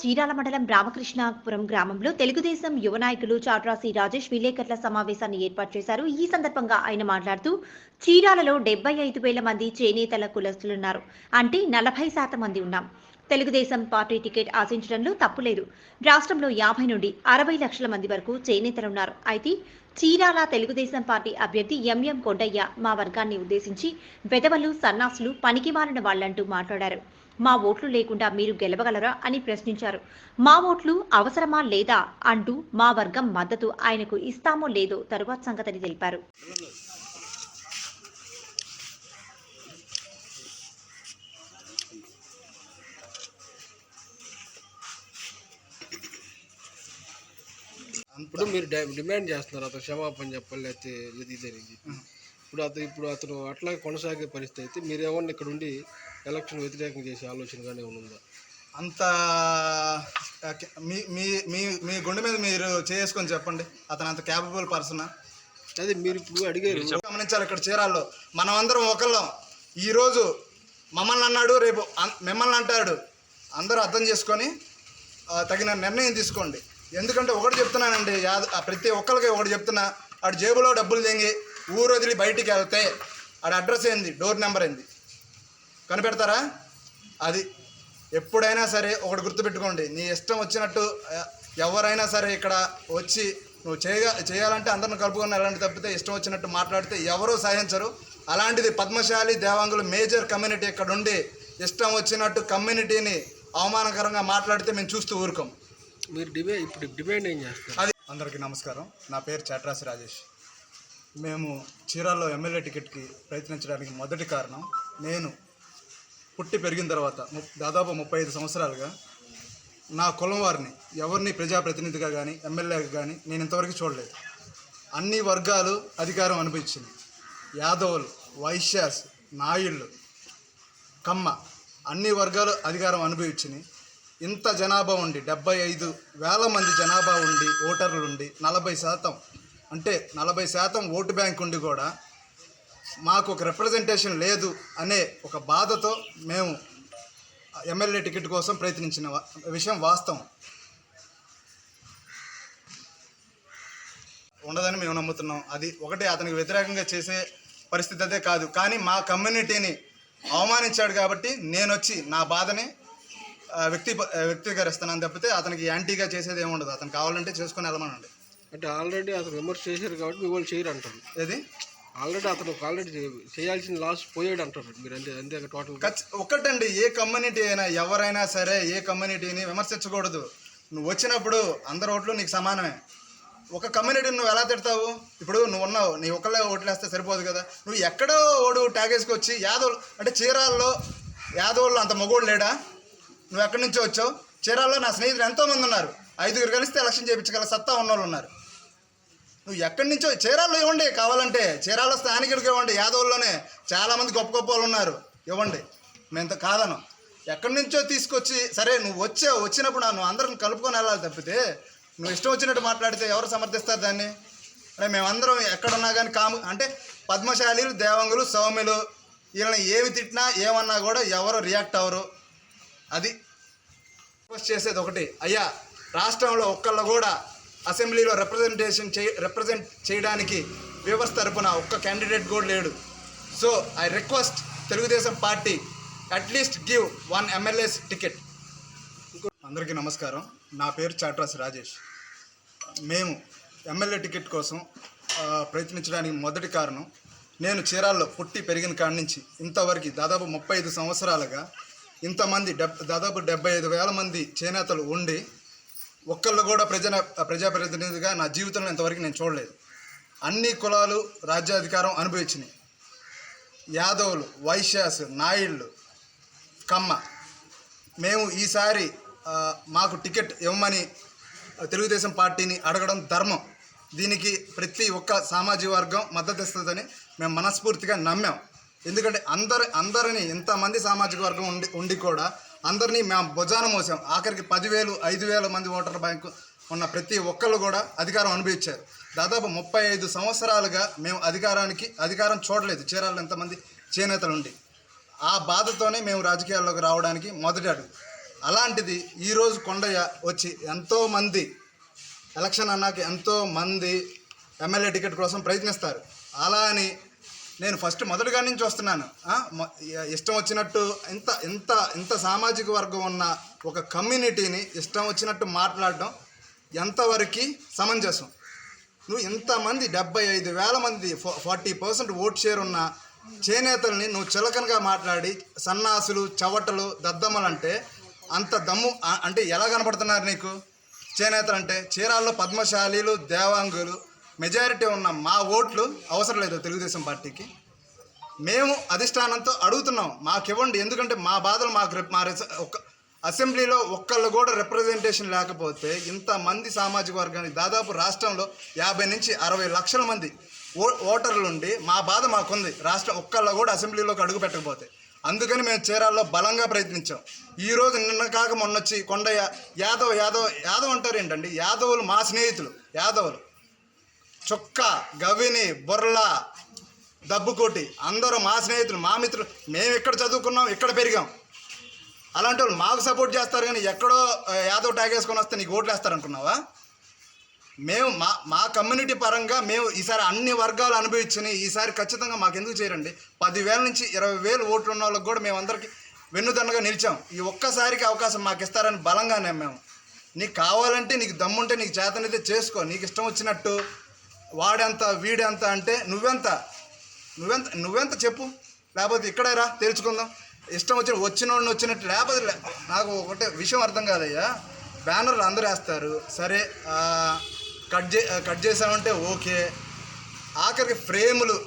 చీరాల మండలం రామకృష్ణాపురం గ్రామంలో తెలుగుదేశం యువ నాయకులు చాట్రాసి రాజేష్ విలేకరుల సమావేశాన్ని ఏర్పాటు చేశారు. ఈ సందర్భంగా ఆయన మాట్లాడుతూ చీరాలలో డెబ్బై ఐదు వేల మంది చేనేతల కులస్తులున్నారు. అంటే నలభై శాతం మంది ఉన్నాం. తెలుగుదేశం పార్టీ టికెట్ ఆశించడంలో తప్పులేదు రాష్ట్రంలో యాభై నుండి అరవై లక్షల మంది వరకు చేనేతలున్నారు. అయితే చీరాల తెలుగుదేశం పార్టీ అభ్యర్థి ఎంఎం కొండయ్య మా వర్గాన్ని ఉద్దేశించి వెదవలు సన్నాసులు పనికిమాలిన వాళ్ళంటూ మాట్లాడారు. మా ఓట్లు లేకుండా మీరు గెలవగలరా అని ప్రశ్నించారు. మా ఓట్లు అవసరమా లేదా అంటూ మా వర్గం మద్దతు ఆయనకు ఇస్తామో లేదో తరువాత సంగతిని తెలిపారు. ఇప్పుడు మీరు డిమాండ్ చేస్తున్నారు. అతను క్షమాపణ చెప్పాలి లేకపోతే ఇది చెప్పి ఇప్పుడు అతను ఇప్పుడు అతను అట్లా కొనసాగే పరిస్థితి అయితే మీరు ఏమన్నా ఇక్కడ ఉండి ఎలక్షన్ వ్యతిరేకం చేసే ఆలోచన కానీ ఏమైనా ఉందా అంత మీ మీ మీ మీ గుండె మీద మీరు చేసుకొని చెప్పండి. అతను అంత క్యాపబుల్ పర్సన్ అదే మీరు ఇప్పుడు అడిగారు. గమనించాలి ఇక్కడ చీరాల్లో. మనం అందరం ఒకళ్ళం ఈరోజు మమ్మల్ని అన్నాడు రేపు మిమ్మల్ని అంటాడు. అందరూ అర్థం చేసుకొని తగిన నిర్ణయం తీసుకోండి. ఎందుకంటే ఒకటి చెప్తున్నానండి ప్రతి ఒక్కరికి ఒకటి చెప్తున్నా. ఆడు జేబులో డబ్బులు తెంగి ఊరు వదిలి బయటికి వెళ్తే ఆడ అడ్రస్ ఏంది? డోర్ నెంబర్ ఏంది? కనిపెడతారా? అది ఎప్పుడైనా సరే ఒకటి గుర్తుపెట్టుకోండి. నీ ఇష్టం వచ్చినట్టు ఎవరైనా సరే ఇక్కడ వచ్చి నువ్వు చేయగా చేయాలంటే అందరిని కలుపుకొని అలాంటి తప్పితే ఇష్టం వచ్చినట్టు మాట్లాడితే ఎవరూ సహించరు. అలాంటిది పద్మశాలి దేవాంగులు మేజర్ కమ్యూనిటీ ఇక్కడ ఉండి ఇష్టం వచ్చినట్టు కమ్యూనిటీని అవమానకరంగా మాట్లాడితే మేము చూస్తూ ఊరుకోం. మీరు డిమాండ్ ఇప్పుడు డిమాండ్ ఏం చేస్తారు? అది అందరికీ నమస్కారం. నా పేరు చాట్రాసి రాజేష్. మేము చీరాల్లో ఎమ్మెల్యే టికెట్కి ప్రయత్నించడానికి మొదటి కారణం నేను పుట్టి పెరిగిన తర్వాత దాదాపు ముప్పై ఐదు సంవత్సరాలుగా నా కులం వారిని ఎవరిని ప్రజాప్రతినిధిగా కానీ ఎమ్మెల్యేగా కానీ నేను ఇంతవరకు చూడలేదు. అన్ని వర్గాలు అధికారం అనిపించింది యాదవులు వైశ్యాస్ నాయుళ్ళు కమ్మ అన్ని వర్గాలు అధికారం అనుభవించినాయి ఇంత జనాభా ఉండి డెబ్బై ఐదు వేల మంది జనాభా ఉండి ఓటర్లు ఉండి నలభై శాతం అంటే నలభై శాతం ఓటు బ్యాంక్ ఉండి కూడా మాకు ఒక రిప్రజెంటేషన్ లేదు అనే ఒక బాధతో మేము ఎమ్మెల్యే టికెట్ కోసం ప్రయత్నించిన విషయం వాస్తవం. ఉండదని మేము నమ్ముతున్నాం. అది ఒకటి అతనికి వ్యతిరేకంగా చేసే పరిస్థితి అదే కాదు. కానీ మా కమ్యూనిటీని అవమానించాడు కాబట్టి నేను వచ్చి నా బాధని వ్యక్తి వ్యక్తీకరిస్తున్నాను తప్పితే అతనికి యాంటీగా చేసేది ఏముండదు అతను కావాలంటే చేసుకొని వెళ్ళమనండి. అంటే ఆల్రెడీ అతను విమర్శ చేశారు కాబట్టి మీ వాళ్ళు చేయరు అంటారు ఏది? ఆల్రెడీ అతను ఆల్రెడీ చేయాల్సిన లాస్ పోయాడు అంటారు. మీరు అంతే అంతే టోటల్ ఒకటండి ఒక్కటండి ఏ కమ్యూనిటీ అయినా ఎవరైనా సరే ఏ కమ్యూనిటీని విమర్శించకూడదు. నువ్వు వచ్చినప్పుడు అందరు ఓట్లు నీకు సమానమే. ఒక కమ్యూనిటీని నువ్వు ఎలా తిడతావు? ఇప్పుడు నువ్వు ఉన్నావు నీ ఒక్కళ్ళే ఓట్లేస్తే సరిపోదు కదా. నువ్వు ఎక్కడో ఓడు ట్యాగ్ వేసుకొచ్చి యాదవులు అంటే చీరాల్లో యాదవుల్లో అంత మగోడు లేడా? నువ్వు ఎక్కడి నుంచో వచ్చావు? చీరాల్లో నా స్నేహితులు ఎంతోమంది ఉన్నారు. ఐదుగురు కలిస్తే ఎలక్షన్ చేయించగల సత్తా ఉన్నోళ్ళు ఉన్నారు. నువ్వు ఎక్కడి నుంచో చీరాల్లో ఇవ్వండి కావాలంటే. చీరాల్లో స్థానికుడికి ఇవ్వండి. యాదవుల్లోనే చాలామంది గొప్ప గొప్ప వాళ్ళు ఉన్నారు. ఇవ్వండి. మేము కాదను. ఎక్కడి నుంచో తీసుకొచ్చి సరే నువ్వు వచ్చావు వచ్చినప్పుడు నువ్వు అందరిని కలుపుకొని వెళ్ళాలి తప్పితే నువ్వు ఇష్టం వచ్చినట్టు మాట్లాడితే ఎవరు సమర్థిస్తారు దాన్ని? అంటే మేమందరం ఎక్కడున్నా కానీ కాము అంటే పద్మశాలీలు దేవంగులు సౌమ్యులు వీళ్ళని ఏమి తిట్టినా ఏమన్నా కూడా ఎవరు రియాక్ట్ అవ్వరు. అది రిక్వెస్ట్ చేసేది ఒకటి. అయ్యా రాష్ట్రంలో ఒక్కళ్ళు కూడా అసెంబ్లీలో రిప్రజెంటేషన్ చే రిప్రజెంట్ చేయడానికి వ్యవస్థ తరపున ఒక్క క్యాండిడేట్ కూడా లేడు. So I request Telugu Desam party at least give one MLAs ticket అందరికీ నమస్కారం. నా పేరు చాట్రాస్ రాజేష్. మేము ఎమ్మెల్యే టికెట్ కోసం ప్రయత్నించడానికి మొదటి కారణం నేను చీరాల్లో పుట్టి పెరిగిన కాడి నుంచి ఇంతవరకు దాదాపు ముప్పై ఐదు సంవత్సరాలుగా ఇంతమంది డెబ్ దాదాపు డెబ్బై ఐదు వేల మంది చేనేతలు ఉండి ఒక్కళ్ళు కూడా ప్రజా ప్రజాప్రతినిధిగా నా జీవితంలో ఇంతవరకు నేను చూడలేదు. అన్ని కులాలు రాజ్యాధికారం అనుభవించినాయి యాదవులు వైశ్యాస్ నాయుళ్ళు కమ్మ. మేము ఈసారి మాకు టికెట్ ఇవ్వమని తెలుగుదేశం పార్టీని అడగడం ధర్మం. దీనికి ప్రతి ఒక్క సామాజిక వర్గం మద్దతు ఇస్తుందని మేము మనస్ఫూర్తిగా నమ్మాం. ఎందుకంటే అందరి అందరిని ఇంతమంది సామాజిక వర్గం ఉండి ఉండి కూడా అందరినీ మేము భుజాన మోసాం. ఆఖరికి పదివేలు ఐదు వేల మంది ఓటర్ బ్యాంకు ఉన్న ప్రతి ఒక్కళ్ళు కూడా అధికారం అనుభవించారు. దాదాపు ముప్పై ఐదు సంవత్సరాలుగా మేము అధికారానికి అధికారం చూడలేదు. చీరాలు ఎంతమంది చేనేతలు ఉండి. ఆ బాధతోనే మేము రాజకీయాల్లోకి రావడానికి మొదటి అడుగు. అలాంటిది ఈరోజు కొండయ్య వచ్చి ఎంతోమంది ఎలక్షన్ అన్నాక ఎంతో మంది ఎమ్మెల్యే టికెట్ కోసం ప్రయత్నిస్తారు. అలా అని నేను ఫస్ట్ మొదటిగా నుంచి వస్తున్నాను. ఇష్టం వచ్చినట్టు ఇంత ఇంత ఇంత సామాజిక వర్గం ఉన్న ఒక కమ్యూనిటీని ఇష్టం వచ్చినట్టు మాట్లాడడం ఎంతవరకు సమంజసం? నువ్వు ఇంతమంది డెబ్బై ఐదు వేల మంది ఫార్టీ పర్సెంట్ ఓట్ షేర్ ఉన్న చేనేతల్ని నువ్వు చిలకనగా మాట్లాడి సన్నాసులు చవటలు దద్దమ్మలు అంటే అంత దమ్ము అంటే ఎలా కనపడుతున్నారు నీకు? చేనేతలు అంటే చీరాల్లో పద్మశాలీలు దేవాంగులు మెజారిటీ ఉన్న మా ఓట్లు అవసరం లేదు తెలుగుదేశం పార్టీకి. మేము అధిష్టానంతో అడుగుతున్నాం మాకు ఇవ్వండి ఎందుకంటే మా బాధలు మాకు మా ఒక ఒక్క అసెంబ్లీలో ఒక్కళ్ళు కూడా రిప్రజెంటేషన్ లేకపోతే ఇంతమంది సామాజిక వర్గానికి దాదాపు రాష్ట్రంలో యాభై నుంచి అరవై లక్షల మంది ఓ ఓటర్లు ఉండి మా బాధ మాకుంది. రాష్ట్రం ఒక్కళ్ళు కూడా అసెంబ్లీలోకి అడుగు పెట్టకపోతే. అందుకని మేము చీరాల్లో బలంగా ప్రయత్నించాం. ఈరోజు నిన్న కాక మొన్న వచ్చి కొండయ్య యాదవ్ యాదవ్ యాదవ్ అంటారు ఏంటండి? యాదవులు మా స్నేహితులు యాదవులు. చుక్క గవిని బొర్ల దబ్బుకోటి. అందరూ మా స్నేహితులు మా మిత్రులు. మేము ఇక్కడ చదువుకున్నాం ఇక్కడ పెరిగాం. అలాంటి వాళ్ళు మాకు సపోర్ట్ చేస్తారు కానీ ఎక్కడో ఆ, యాదవ్ ట్యాగ్ వేసుకొని వస్తే నీకు ఓట్లు వేస్తారనుకున్నావా మేము మా మా కమ్యూనిటీ పరంగా మేము ఈసారి అన్ని వర్గాలు అనుభవించని ఈసారి ఖచ్చితంగా మాకు ఎందుకు చేయరండి? పదివేల నుంచి ఇరవై వేలు ఓట్లు ఉన్న వాళ్ళకి కూడా మేము అందరికీ వెన్నుదన్నగా నిలిచాం. ఈ ఒక్కసారికి అవకాశం మాకు ఇస్తారని బలంగా నమ్మాము నీకు కావాలంటే నీకు దమ్ముంటే నీకు చేతనైతే చేసుకో. నీకు ఇష్టం వచ్చినట్టు వాడెంత వీడెంత అంటే నువ్వెంత? నువ్వెంత నువ్వెంత చెప్పు. లేకపోతే ఇక్కడే రా తెలుసుకుందాం ఇష్టం వచ్చిన వచ్చిన వాళ్ళని వచ్చినట్టు లేకపోతే లే- నాకు ఒకటే విషయం అర్థం కాదయ్యా. బ్యానర్లు అందరూ వేస్తారు. సరే కట్ చే కట్ చేసామంటే ఓకే. ఆఖరికి ఫ్రేములు